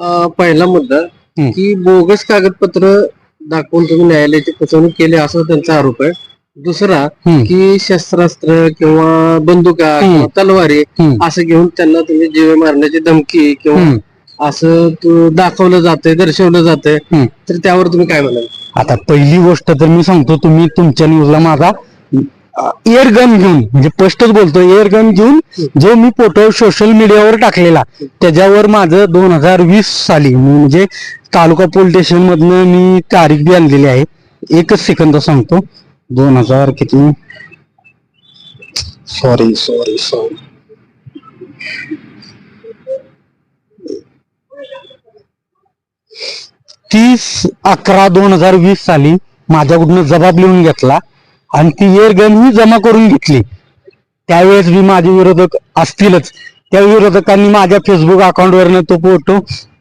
अं, पहिला मुद्दा. की बोगस कागदपत्र दाखवून तुम्ही न्यायालयाची फसवणूक केली असा त्यांचा आरोप आहे दुसरा हम्म. की शस्त्रास्त्र किंवा बंदुका. किंवा तलवारी हम्म. असं घेऊन त्यांना तुम्ही जीवे मारण्याची धमकी किंवा. असं तू दाखवलं जातंय दर्शवलं जातंय हम्म. तर त्यावर तुम्ही काय म्हणाल आता पहिली गोष्ट तर मी सांगतो तुम्ही तुमच्या न्यूजला माझा एअर गन घेऊन म्हणजे स्पष्टच बोलतो एअर गन घेऊन जो मी फोटो सोशल मीडियावर टाकलेला त्याच्यावर माझं दोन हजार वीस साली म्हणजे तालुका पोलीस स्टेशन मधनं मी तारीख बी आणलेली आहे. एकच सेकंद सांगतो. दोन हजार किती? सॉरी सॉरी सॉरी तीस अकरा दोन हजार वीस साली माझ्याकडून जबाब लिहून घेतला. आणि ती एअर गन ही जमा करून घेतली. त्यावेळेस मी माझे विरोधक असतीलच. त्या विरोधकांनी माझ्या फेसबुक अकाउंटवरनं तो फोटो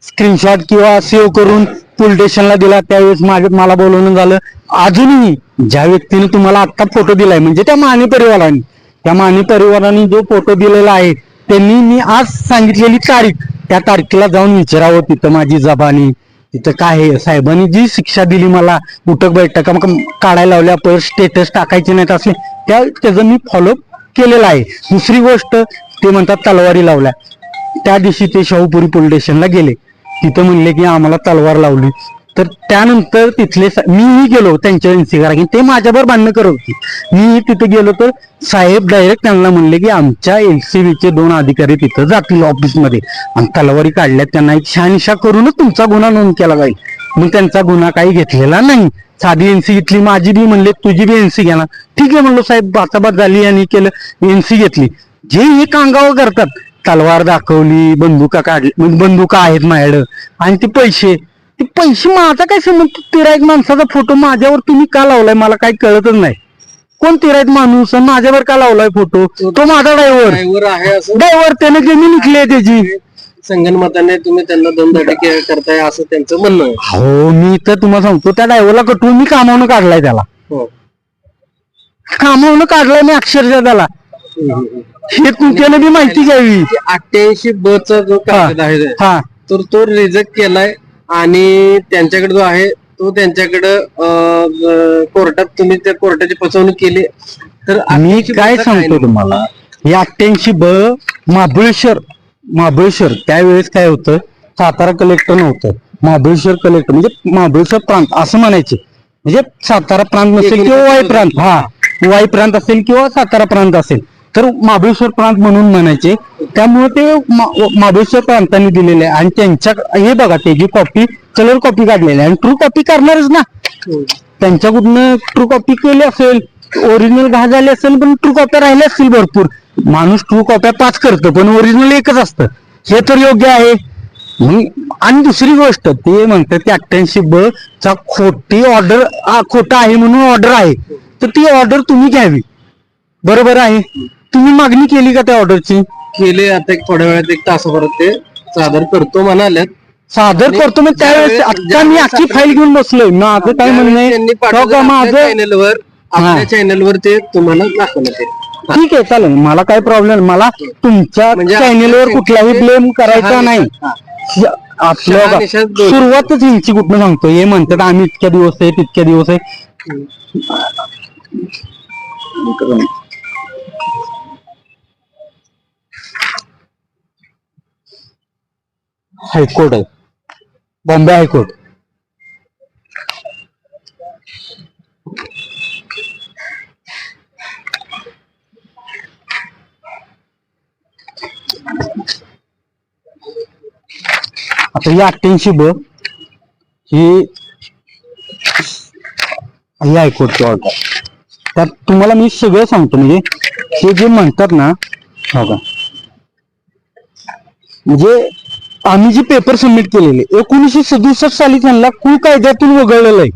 स्क्रीनशॉट किंवा सेव्ह करून पोलीस स्टेशनला दिला. त्यावेळेस माझ्या मला बोलवणं झालं. अजूनही ज्या व्यक्तीने तुम्हाला आत्ता फोटो दिलाय म्हणजे त्या माने परिवाराने त्या माने परिवाराने जो फोटो दिलेला आहे त्यांनी मी आज सांगितलेली तारीख त्या तारखेला जाऊन विचारावं तिथं माझी जबानी. तिथं काय आहे? साहेबांनी जी शिक्षा दिली मला उठक बैठका मग काढायला लावल्या पर स्टेटस टाकायचे नाहीत असे त्या त्याचं मी फॉलोअप केलेलं आहे. दुसरी गोष्ट ते म्हणतात तलवारी लावल्या. त्या दिवशी ते शाहूपुरी पोलीस स्टेशनला गेले. तिथं म्हणले की आम्हाला तलवार लावली. तर त्यानंतर तिथले मीही गेलो त्यांच्या एनसी करा ते माझ्यावर भांडणं करत होती. मी तिथे गेलो तर साहेब डायरेक्ट त्यांना म्हणले की आमच्या एनसीबीचे दोन अधिकारी तिथं जातील ऑफिसमध्ये आणि तलवारी काढल्यात त्यांना एक शहानिशा करूनच तुमचा गुन्हा नोंद केला जाईल. मग त्यांचा गुन्हा काही घेतलेला नाही. साधी एनसी घेतली माझी बी म्हणले तुझी बी एनसी घ्या ना. ठीक आहे म्हणलो साहेब बाचाबात झाली आणि केलं एनसी घेतली. जे हे कांगावं करतात तलवार दाखवली बंदुका काढली म्हणजे बंदुका आहेत माझ्याकडं. आणि ते पैसे ते पैसे माझा काय संबंध? तेरा एक माणसाचा फोटो माझ्यावर तुम्ही का लावलाय? मला काही कळतच नाही. कोण तेरा एक माणूस? आणि माझ्यावर का लावलाय फोटो तो माझा ड्रायव्हर ड्रायव्हर आहे असं. ड्रायव्हर त्याने जमीन विकली आहे त्याची. संगणमताने तुम्ही त्यांना दोन धडके करताय असं त्यांचं म्हणणं आहे. हो मी तर तुम्हाला सांगतो त्या ड्रायव्हरला कटवून मी कामावून काढलाय त्याला. हो. कामावून काढलाय मी अक्षरशः त्याला. हे तुमच्याने बी माहिती घ्यावी. अठ्ठ्याऐंशी ब चा जो कागद आहे हा. तर तो रिजेक्ट केलाय. आणि त्यांच्याकडे जो आहे तो त्यांच्याकडे कोर्टात तुम्ही त्या कोर्टाची फसवणूक केली. तर मी 88 काय सांगतो. तुम्हाला? हे अठ्ठ्याऐंशी ब महाबळेश्वर महाबळेश्वर त्यावेळेस काय होतं? सातारा कलेक्टर नव्हतं. महाबळेश्वर कलेक्टर म्हणजे महाबळेश्वर प्रांत असं म्हणायचे. म्हणजे सातारा प्रांत नसेल किंवा वाई प्रांत हा. वाई प्रांत असेल किंवा सातारा प्रांत असेल. तर महाबळेश्वर प्रांत म्हणून म्हणायचे. त्यामुळे ते महाबळेश्वर प्रांतांनी दिलेले आहे. आणि त्यांच्या हे बघा त्याची कॉपी कलर कॉपी काढलेली आहे. आणि ट्रू कॉपी करणारच ना. त्यांच्याकडून ट्रू कॉपी केली असेल ओरिजिनल घा झाले असेल पण ट्रू कॉप्या राहिल्या असतील भरपूर. माणूस ट्रू कॉप्या पाच करतो पण ओरिजिनल एकच असतं. हे तर योग्य आहे. आणि दुसरी गोष्ट ते म्हणतात ते अठ्ठ्याऐंशी ब चा खोटी ऑर्डर खोटा आहे म्हणून ऑर्डर आहे. तर ती ऑर्डर तुम्ही घ्यावी. बरोबर आहे? तुम्ही मागणी केली का त्या ऑर्डरची? केले आता एक थोड्या वेळात एक तासाभरात ते सादर करतो म्हणाल्यात. सादर करतो मग त्यावेळेस आता मी आपण- फाईल घेऊन बसलोय. माझं काय म्हणणं आहे? त्यांनी का माझं चॅनलवर आपल्या हा. चॅनलवर ते तुम्हाला दाखवण्यात येईल ठीक आहे चालेल. मला काय प्रॉब्लेम मला तुमच्या म्हणजे चॅनेलवर कुठलाही ब्लेम करायचा नाही. हा. श- आपलं बघा, शहानिशा दोन. सुरुवातच ह्यांची कुठनं सांगतो हे म्हणतात आम्ही इतक्या दिवस आहे तितक्या दिवस आहे. हायकोर्ट आहे. बॉम्बे हायकोर्ट आता ही अठ्ठ्याऐंशी ब ही ही हायकोर्टची ऑर्डर त्यात तुम्हाला मी सगळं सांगतो, म्हणजे हे जे म्हणतात ना हो का म्हणजे आम्ही जे पेपर सबमिट केलेले एकोणीसशे सदुसष्ट साली त्यांना कुल कायद्यातून वगळलेलं आहे.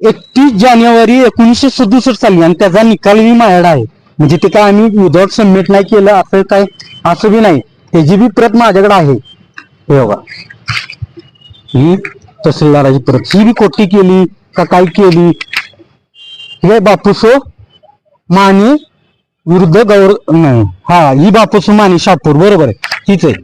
एकतीस जानेवारी एकोणीसशे सदुसष्ट साली आणि त्याचा निकालही माझ्याकडे आहे. म्हणजे ते काय आम्ही विदाउट सबमिट नाही केलं असं काय असं बी नाही. त्याची बी प्रत माझ्याकडे आहे. हे बघा. ही तहसीलदाराची प्रत. ही बी कोटी केली का काय केली? हे बापूसो माने विरुद्ध गौर नाही. हा ही बापूसो माने शापूर. बरोबर आहे. हीच आहे.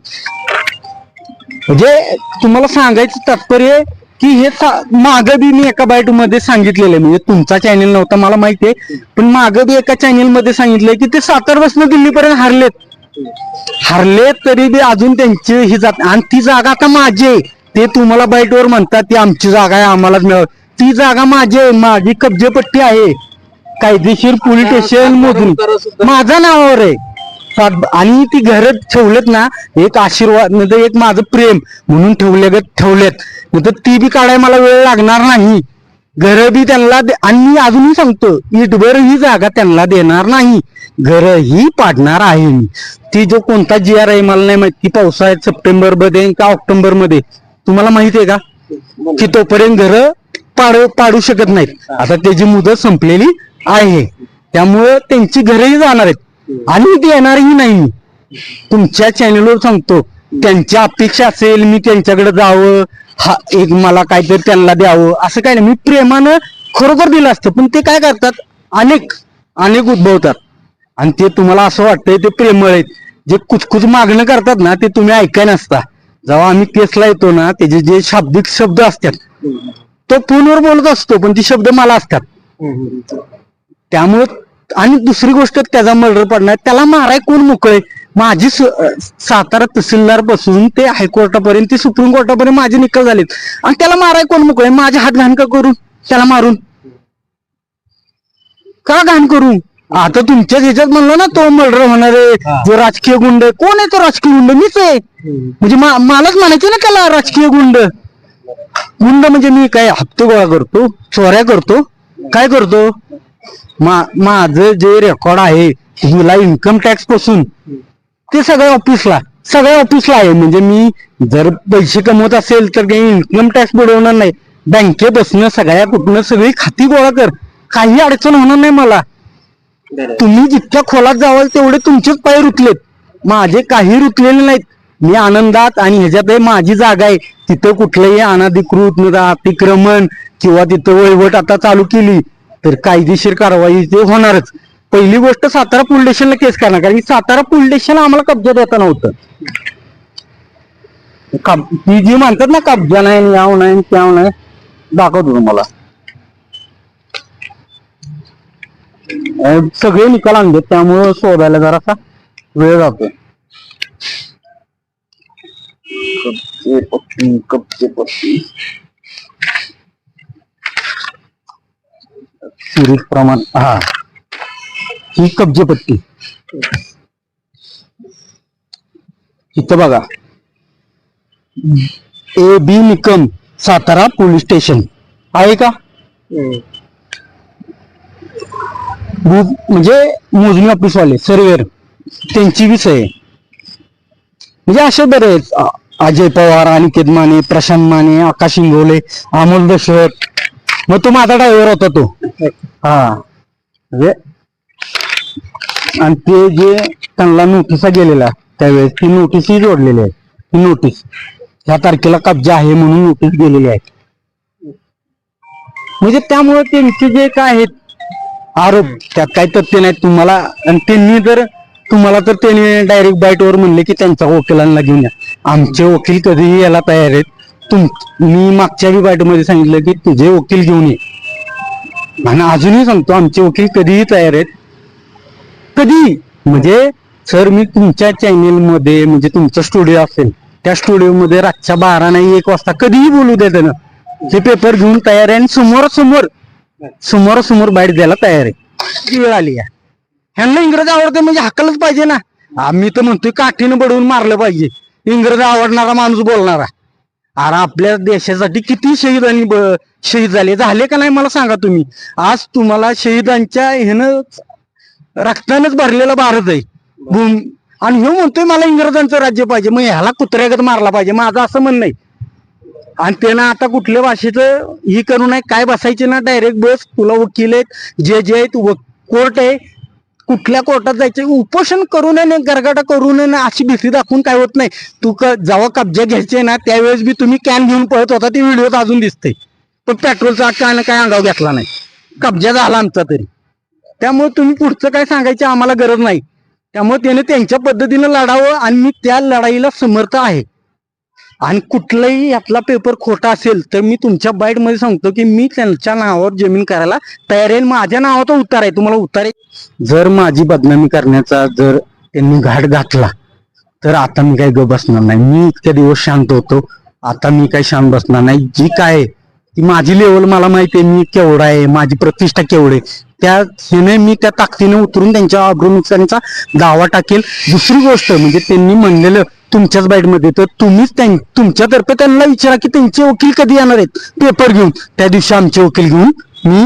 म्हणजे तुम्हाला सांगायचं तात्पर्य की हे माग बी मी एका बाईटमध्ये सांगितलेलं आहे. म्हणजे तुमचा चॅनल नव्हता मला माहिती आहे. पण माग बी एका चॅनलमध्ये सांगितलंय की ते सातारपासून दिल्लीपर्यंत हारलेत. हारले तरी बी अजून त्यांची ही जात आणि ती जागा आता माझी आहे. ते तुम्हाला बाईटवर म्हणतात ती आमची जागा आहे आम्हालाच मिळव ती जागा माझी आहे. माझी कब्जेपट्टी आहे. कायदेशीर पोलीस स्टेशन मोजून माझ्या नावावर आहे. आणि ती घर ठेवलेत ना एक आशीर्वाद नंतर एक माझं प्रेम म्हणून ठेवले ग ठेवलेत. नंतर तर ती बी काढाय मला वेळ लागणार नाही. घर बी त्यांना आणि मी अजूनही सांगतो इटभर ही जागा त्यांना देणार नाही. घर ही पाडणार आहे मी. ती जो कोणता जी आर आहे मला नाही माहिती पावसाळ्यात सप्टेंबरमध्ये का ऑक्टोबरमध्ये तुम्हाला माहिती आहे का? की तोपर्यंत घर पाडू पाडू शकत नाहीत. आता त्याची मुदत संपलेली आहे. त्यामुळं त्यांची घरही जाणार आहेत. आणि देणारही नाही. तुमच्या चॅनलवर सांगतो. त्यांची अपेक्षा असेल मी त्यांच्याकडे जावं हा एक मला काहीतरी त्यांना द्यावं असं काय नाही. मी प्रेमानं खरोखर दिलं असतं पण ते काय करतात? अनेक अनेक उद्भवतात. आणि ते तुम्हाला असं वाटतंय ते प्रेमळ आहेत. जे कुचकुच मागणं करतात ना ते तुम्ही ऐकाय नसता. जेव्हा आम्ही केसला येतो ना त्याचे जे शाब्दिक शब्द असतात तो फोनवर बोलत असतो पण ते शब्द मला असतात. त्यामुळं आणि दुसरी गोष्ट त्याचा मर्डर पडणार. त्याला माराय कोण मोकळे? माझी सातारा तहसीलदारपासून ते हायकोर्टापर्यंत ते सुप्रीम कोर्टापर्यंत माझे निकाल झालेत. आणि त्याला माराय कोण मोकळे? माझे हात घाण का करून? त्याला मारून. का घाण करू आता तुमच्या ह्याच्यात म्हणलं ना तो मर्डर होणार आहे. जो राजकीय गुंड. कोण आहे तो राजकीय गुंड? मीच आहे. म्हणजे मलाच म्हणायचं ना त्याला राजकीय गुंड. गुंड म्हणजे मी काय हप्ते गोळा करतो चोऱ्या करतो? काय करतो? माझं जे रेकॉर्ड आहे हिला इन्कम टॅक्सपासून ते सगळ्या ऑफिसला सगळ्या ऑफिसला आहे. म्हणजे मी जर पैसे कमवत असेल तर काही इन्कम टॅक्स बुडवणार नाही. बँकेपासून सगळ्या कुठनं सगळी खाती गोळा कर. काही अडचण होणार नाही मला. तुम्ही जितक्या खोलात जावाल तेवढे तुमचेच पाय रुतलेत. माझे काही रुतलेले नाहीत. मी आनंदात आणि ह्याच्यात माझी जागा आहे. तिथं कुठलंही अनाधिकृत अतिक्रमण किंवा तिथं वहिवट आता चालू केली तर कायदेशीर कारवाई ते होणारच. पहिली गोष्ट सातारा पोलीस स्टेशनला केस करणार कारण की सातारा पोलीस स्टेशन आम्हाला कब्जा देता नव्हतं. कब- ती जी म्हणतात ना कब्जा नाही याव नाही त्याव नाही दाखवतो तुम्हाला. सगळे निकाल आणले त्यामुळं शोधायला जरासा वेळ जातोय कब्जे पट्टी कब्जे पट्टी सिरीज प्रमाण हा. ही कब्जे पट्टी इथं बघा. A B Nikam Satara police station. आहे का? म्हणजे मोजणी ऑफिस वाले त्यांची विषय आहे. म्हणजे असे बरेच अजय पवार अनिकेत माने प्रशांत माने आकाश इंगोले अमोल दशरथ मग तो माझा ड्रायव्हर होता तो. हा. म्हणजे आणि ते जे त्यांना नोटिसा गेलेल्या त्यावेळेस ती नोटीसही जोडलेली आहे. ती नोटीस ह्या तारखेला कब्जा आहे म्हणून नोटीस गेलेली आहे. म्हणजे त्यामुळे त्यांचे जे काय आहेत आरोप त्यात काही तथ्य नाही. तुम्हाला आणि त्यांनी जर तुम्हाला तर त्यांनी डायरेक्ट बाईट वर म्हणले की त्यांच्या वकिलांना घेऊन या. आमचे वकील कधीही याला तयार आहेत. तुम मी मागच्या बी बाईटमध्ये सांगितलं की तुझे वकील घेऊन ये. आणि अजूनही सांगतो आमचे वकील कधीही तयार आहेत. कधी म्हणजे सर मी तुमच्या चॅनेल मध्ये म्हणजे तुमचा स्टुडिओ असेल त्या स्टुडिओ मध्ये रातच्या बारा नाही एक वाजता कधीही बोलू दे त्यानं. ते पेपर घेऊन तयार आहे आणि समोरासमोर समोरासमोर बाईट द्यायला तयार आहे. किती वेळ आली या? ह्यांना इंग्रज आवडते म्हणजे हाकलच पाहिजे ना. आम्ही तर म्हणतोय काठीनं बडवून मारलं पाहिजे. इंग्रज आवडणारा माणूस बोलणारा. अरे आपल्या देशासाठी किती शहीदांनी ब- शहीद झाले. झाले का नाही मला सांगा तुम्ही. आज तुम्हाला शहीदांच्या ह्यानं रक्तानच भरलेला भारत आहे. भूम आणि ह्यो म्हणतोय मला इंग्रजांचं राज्य पाहिजे. मग ह्याला कुत्र्यागत मारला पाहिजे. माझं असं म्हणणं आहे आणि त्यानं आता कुठल्या भाषेचं ही करू नये. काय बसायचे ना? डायरेक्ट बस. तुला वकील आहेत. जे जे आहेत कोर्ट आहे. कुठल्या कोर्टात जायचं? उपोषण करू नये गरगाटा करू नये ना अशी भीती दाखवून काय होत नाही. तू क जेव्हा कब्जा घ्यायचे ना त्यावेळेस बी तुम्ही कॅन घेऊन पळत होता ते व्हिडिओत अजून दिसते पण पेट्रोलचा काय ना काय अंगाव घेतला नाही. कब्जा झाला आमचा तरी. त्यामुळे तुम्ही पुढचं काय सांगायची आम्हाला गरज नाही. त्यामुळे त्याने त्यांच्या पद्धतीनं लढावं आणि मी त्या लढाईला समर्थ आहे. आणि कुठलाही यातला पेपर खोटा असेल तर मी तुमच्या बाईटमध्ये सांगतो की मी त्यांच्या नावावर जमीन करायला तयार आहे. माझ्या नावाचा उतार आहे. तुम्हाला उतार आहे. जर माझी बदनामी करण्याचा जर त्यांनी घाट घातला तर आता मी काही ग बसणार नाही. मी इतक्या दिवस शांत होतो. आता मी काही शांत बसणार नाही. जी काय ती माझी लेवल मला माहिती आहे. मी केवढा आहे माझी प्रतिष्ठा केवढे आहे. त्या ह्याने मी त्या ताकदीने उतरून त्यांच्या अग्रनुकसांचा दावा टाकेल. दुसरी गोष्ट म्हणजे त्यांनी म्हणलेलं तुमच्याच बाईटमध्ये. तर तुम्हीच त्यां- तुमच्यातर्फे त्यांना विचारा की त्यांचे वकील कधी येणार आहेत? पेपर घेऊन. त्या दिवशी आमचे वकील घेऊन मी